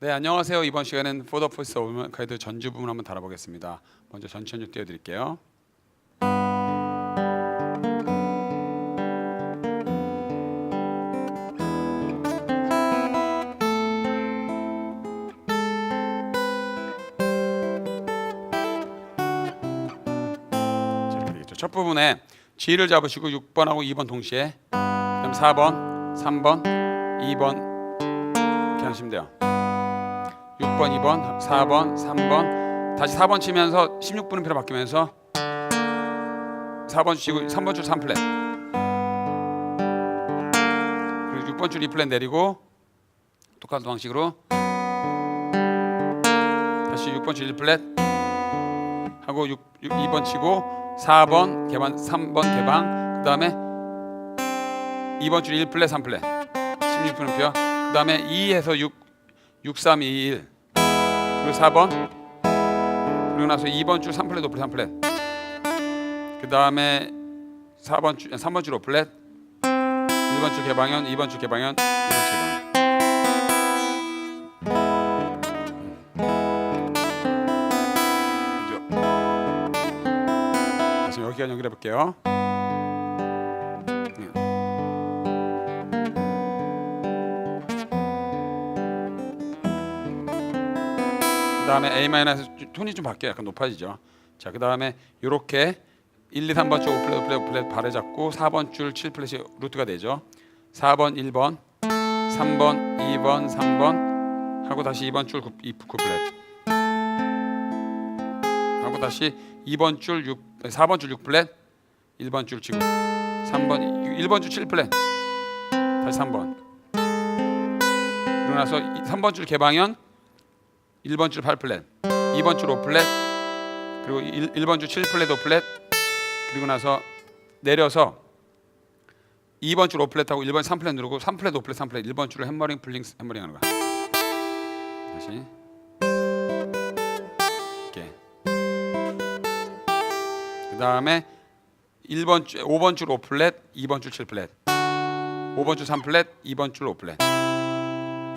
네 안녕하세요. 이번 시간은 of Women 가이드 전주 부분 한번 다뤄보겠습니다. 먼저 전천육 띄워드릴게요. 첫 부분에 G를 잡으시고 6번하고 2번 동시에 그다음 4번, 3번, 2번 이렇게 하시면 돼요. 6번, 2번, 4번, 3번. 다시 4번 치면서 16분음표로 바뀌면서 4번 치고 3번 줄 3플랫. 그리고 6번 줄 2플랫 내리고 똑같은 방식으로 다시 6번 줄 1플랫 하고 6, 6, 2번 치고 4번 개방 3번 개방. 그 다음에 2번 줄 1플랫 3플랫. 16분음표 그 다음에 2에서 6 6, 3, 2, 1 그리고 4번. 그리고 나서 2번 줄 3플랫 5플랫 3플랫. 그 다음에 4번 줄 3번 줄 5플랫 1번 줄 개방현 2번 줄 개방현 2번 줄 개방현? 다시 여기까지 연결해 볼게요 그다음에 A 마이너스 톤이 좀 바뀌어 약간 높아지죠. 자, 그다음에 이렇게 1, 2, 3번 줄 5플랫 5플랫 5플랫 발에 잡고 4번 줄 7플랫이 루트가 되죠. 4번 1번, 3번 2번 3번 하고 다시 2번 줄 9, 9플랫 하고 다시 2번 줄 6, 4번 줄 6플랫 1번 줄 치고 3번 1번 줄 7플랫 다시 3번 그러고 나서 3번 줄 개방현 1번 줄 8플랫, 2번 줄 5플랫, 그리고 1, 1번 줄 7플랫 5플랫, 그리고 나서 내려서 2번 줄 5플랫하고 1번 3플랫 누르고 3플랫 5플랫 3플랫 1번 줄을 햄머링 플링 햄머링 하는 거야. 다시 이렇게 그 다음에 1번 줄 5번 줄 5플랫, 2번 줄 7플랫, 5번 줄 3플랫, 2번 줄 5플랫,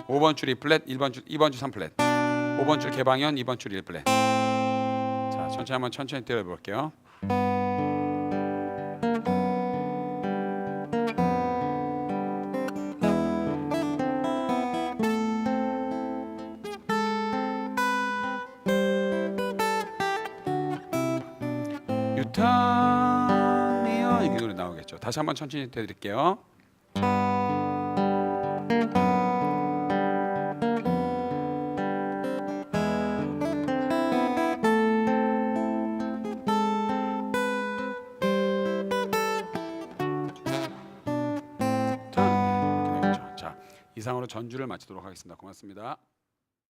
5번 줄 2플랫, 1번 줄 2번 줄 3플랫. 5번 줄 개방현, 2번 줄 1플랫. 자, 천천히 한번 천천히 때려 볼게요. 유타미어 이게 노래 나오겠죠. 다시 한번 천천히 때 드릴게요. 이상으로 전주를 마치도록 하겠습니다. 고맙습니다.